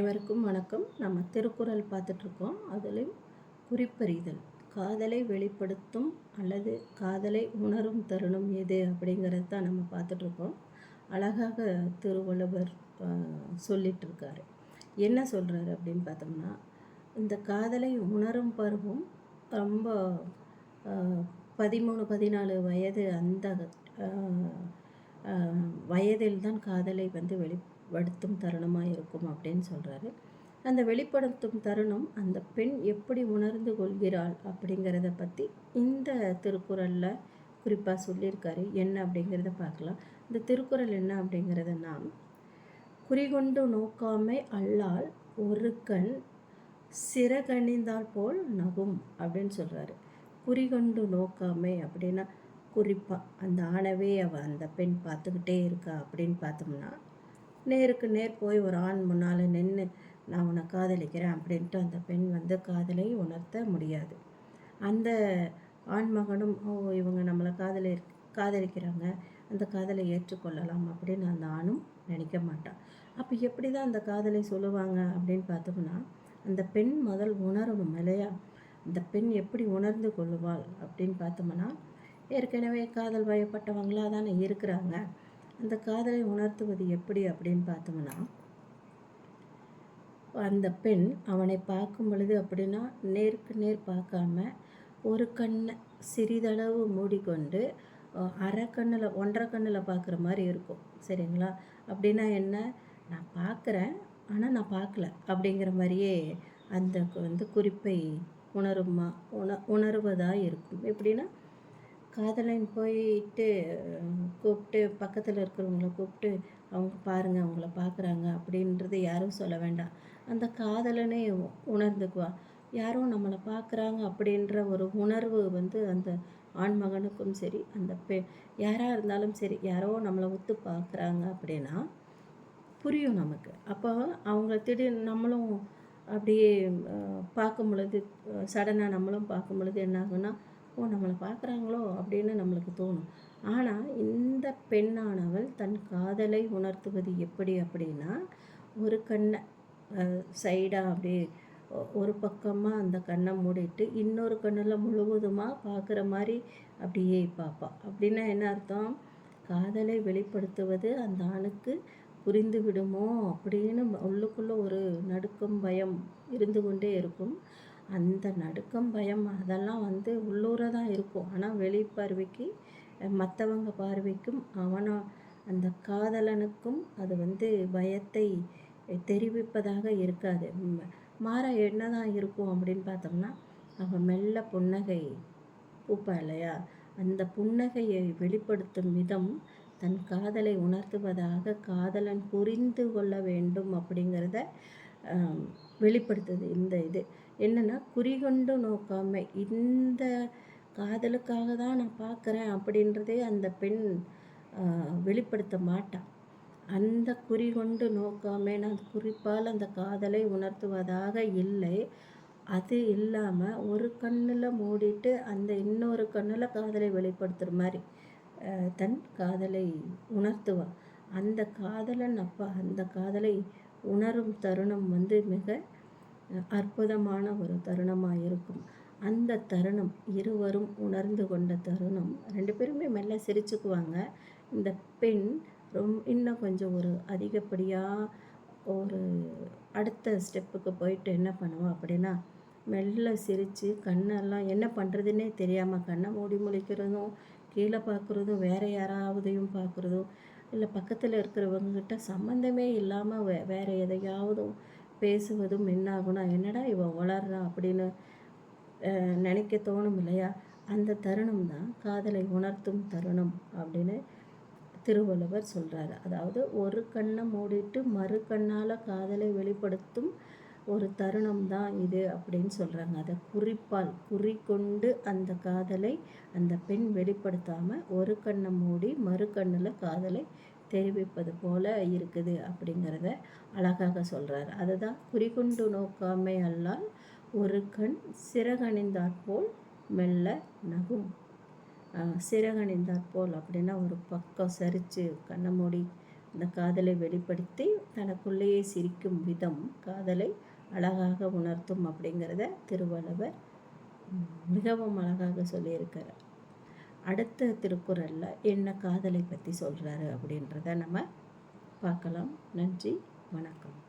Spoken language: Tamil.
அனைவருக்கும் வணக்கம். நம்ம திருக்குறள் பார்த்துட்ருக்கோம். அதுலேயும் குறிப்பறிதல். காதலை வெளிப்படுத்தும் அல்லது காதலை உணரும் தருணம் எது அப்படிங்கிறது தான் நம்ம பார்த்துட்ருக்கோம். அழகாக திருவள்ளுவர் சொல்லிகிட்ருக்காரு என்ன சொல்கிறாரு அப்படின்னு பார்த்தோம்னா இந்த காதலை உணரும் பருவம் ரொம்ப பதிமூணு பதினாலு வயது அந்த வயதில்தான் வயதில் தான் காதலை வந்து வெளி வெளிப்படுத்தும் தருணமாக இருக்கும் அப்படின்னு சொல்கிறாரு அந்த வெளிப்படுத்தும் தருணம் அந்த பெண் எப்படி உணர்ந்து கொள்கிறாள் அப்படிங்கிறத பற்றி இந்த திருக்குறளில் குறிப்பாக சொல்லியிருக்காரு. என்ன அப்படிங்கிறத பார்க்கலாம். இந்த திருக்குறள் என்ன அப்படிங்கிறதுனா நாம் குறிகொண்டு நோக்காமை அல்லால் ஒரு கண் சிறகணிந்தால் போல் நகும் அப்படின்னு சொல்கிறாரு குறிகொண்டு நோக்காமை அப்படின்னா குறிப்பாக அந்த ஆணவே அவள் அந்த பெண் பார்த்துக்கிட்டே இருக்கா அப்படின்னு பார்த்தோம்னா நேருக்கு நேர் போய் ஒரு ஆண் முன்னால் நின்று நான் உன்னை காதலிக்கிறேன் அப்படின்ட்டு அந்த பெண் வந்து காதலை உணர்த்த முடியாது. அந்த ஆண்மகனும் ஓ இவங்க நம்மளை காதலி காதலிக்கிறாங்க அந்த காதலை ஏற்றுக்கொள்ளலாம் அப்படின்னு அந்த ஆணும் நினைக்க மாட்டான் அப்போ எப்படி தான் அந்த காதலை சொல்லுவாங்க அப்படின்னு பார்த்தோம்னா அந்த பெண் முதல் உணரணும் இல்லையா? அந்த பெண் எப்படி உணர்ந்து கொள்ளுவாள் அப்படின்னு பார்த்தோம்னா ஏற்கனவே காதல் வயப்பட்டவங்களாக தானே இருக்கிறாங்க. அந்த காதலை உணர்த்துவது எப்படி அப்படின்னு பார்த்தோம்னா அந்த பெண் அவனை பார்க்கும் பொழுது அப்படின்னா நேருக்கு நேர் பார்க்காம ஒரு கண்ணை சிறிதளவு மூடிக்கொண்டு அரை கண்ணில் ஒன்றரை கண்ணில் பார்க்குற மாதிரி இருக்கும். சரிங்களா? அப்படின்னா என்ன? நான் பார்க்குறேன் ஆனால் நான் பார்க்கல அப்படிங்கிற மாதிரியே அந்த வந்து குறிப்பை உணருமா உண உணர்வதாக இருக்கும். எப்படின்னா காதலன் போயிட்டு கூப்பிட்டு பக்கத்தில் இருக்கிறவங்கள கூப்பிட்டு அவங்க பாருங்கள் அவங்கள பார்க்குறாங்க அப்படின்றது யாரும் சொல்ல வேண்டாம். அந்த காதலனே உணர்ந்துக்குவா. யாரோ நம்மளை பார்க்குறாங்க அப்படின்ற ஒரு உணர்வு வந்து அந்த ஆண்மகனுக்கும் சரி அந்த பெ யாராக இருந்தாலும் சரி யாரோ நம்மளை ஒத்து பார்க்குறாங்க அப்படின்னா புரியும் நமக்கு. அப்போ அவங்க திடீர்னு நம்மளும் அப்படியே பார்க்கும் பொழுது சடனாக நம்மளும் பார்க்கும் பொழுது என்ன ஆகுன்னா ஓ நம்மளை பார்க்குறாங்களோ அப்படின்னு நம்மளுக்கு தோணும். ஆனால் இந்த பெண்ணானவள் தன் காதலை உணர்த்துவது எப்படி அப்படின்னா ஒரு கண்ணை சைடாக அப்படியே ஒரு பக்கமாக அந்த கண்ணை மூடிட்டு இன்னொரு கண்ணில் முழுவதுமாக பார்க்குற மாதிரி அப்படியே பார்ப்பா அப்படின்னா என்ன அர்த்தம்? காதலை வெளிப்படுத்துவது அந்த ஆணுக்கு புரிந்து விடுமோ அப்படின்னு உள்ளுக்குள்ளே ஒரு நடுக்கம் பயம் இருந்து கொண்டே இருக்கும். அந்த நடுக்கம் பயம் அதெல்லாம் வந்து உள்ளூர தான் இருக்கும். ஆனால் வெளி பார்வைக்கு மற்றவங்க பார்வைக்கும் அவனோ அந்த காதலனுக்கும் அது வந்து பயத்தை தெரிவிப்பதாக இருக்காது. மாற மாற என்னதான் இருக்கும் அப்படின்னு பார்த்தோம்னா அவன் மெல்ல புன்னகை பூப்பா இல்லையா? அந்த புன்னகையை வெளிப்படுத்தும் விதம் தன் காதலை உணர்த்துவதாக காதலன் புரிந்து கொள்ள வேண்டும் அப்படிங்கிறத வெளிப்படுத்துது இந்த இது. என்னென்னா குறிகொண்டு நோக்காமை. இந்த காதலுக்காக தான் நான் பார்க்குறேன் அப்படின்றதே அந்த பெண் வெளிப்படுத்த மாட்டான் அந்த குறி கொண்டு நான் குறிப்பால் அந்த காதலை உணர்த்துவதாக இல்லை. அது இல்லாமல் ஒரு கண்ணில் மூடிட்டு அந்த இன்னொரு கண்ணில் காதலை வெளிப்படுத்துகிற மாதிரி தன் காதலை உணர்த்துவான் அந்த காதலன் அப்பா அந்த காதலை உணரும் தருணம் வந்து மிக அற்புதமான ஒரு தருணமாக இருக்கும் அந்த தருணம் இருவரும் உணர்ந்து கொண்ட தருணம் ரெண்டு பேருமே மெல்ல சிரிச்சுக்குவாங்க. இந்த பெண் ரொம் இன்னும் கொஞ்சம் ஒரு அதிகப்படியாக ஒரு அடுத்த ஸ்டெப்புக்கு போயிட்டு என்ன பண்ணுவோம் அப்படின்னா மெல்ல சிரித்து கண்ணெல்லாம் என்ன பண்ணுறதுன்னே தெரியாமல் கண்ணை மூடி முழிக்கிறதும் கீழே பார்க்குறதும் வேற யாராவதையும் பார்க்குறதும் இல்லை பக்கத்தில் இருக்கிறவங்ககிட்ட சம்மந்தமே இல்லாமல் வே வேறு எதையாவதும் பேசுவதும் என்னாகும்னா என்னடா இவன் வளர்றா அப்படின்னு நினைக்க தோணும் இல்லையா? அந்த தருணம் தான் காதலை உணர்த்தும் தருணம் அப்படின்னு திருவள்ளுவர் சொல்கிறாரு அதாவது ஒரு கண்ணை மூடிட்டு மறு கண்ணால் காதலை வெளிப்படுத்தும் ஒரு தருணம் தான் இது அப்படின்னு சொல்கிறாங்க அதை குறிப்பால் குறி கொண்டு அந்த காதலை அந்த பெண் வெளிப்படுத்தாமல் ஒரு கண்ணை மூடி மறு கண்ணில் காதலை தெரிவிப்பது போல இருக்குது அப்படிங்கிறத அழகாக சொல்கிறார் அதுதான் குறிகொண்டு நோக்காமை அல்லால் ஒரு கண் சிறகணிந்தாற்போல் மெல்ல நகும். சிறகணிந்தாற்போல் சிறகணிந்தாற் போல் அப்படின்னா ஒரு பக்கம் சரித்து கண்ணை மூடி அந்த காதலை வெளிப்படுத்தி தனக்குள்ளேயே சிரிக்கும் விதம் காதலை அழகாக உணர்த்தும் அப்படிங்கிறத திருவள்ளுவர் மிகவும் அழகாக சொல்லியிருக்கிறார் அடுத்த திருக்குறளில் என்ன காதலை பற்றி சொல்கிறாரு அப்படின்றத நம்ம பார்க்கலாம். நன்றி வணக்கம்.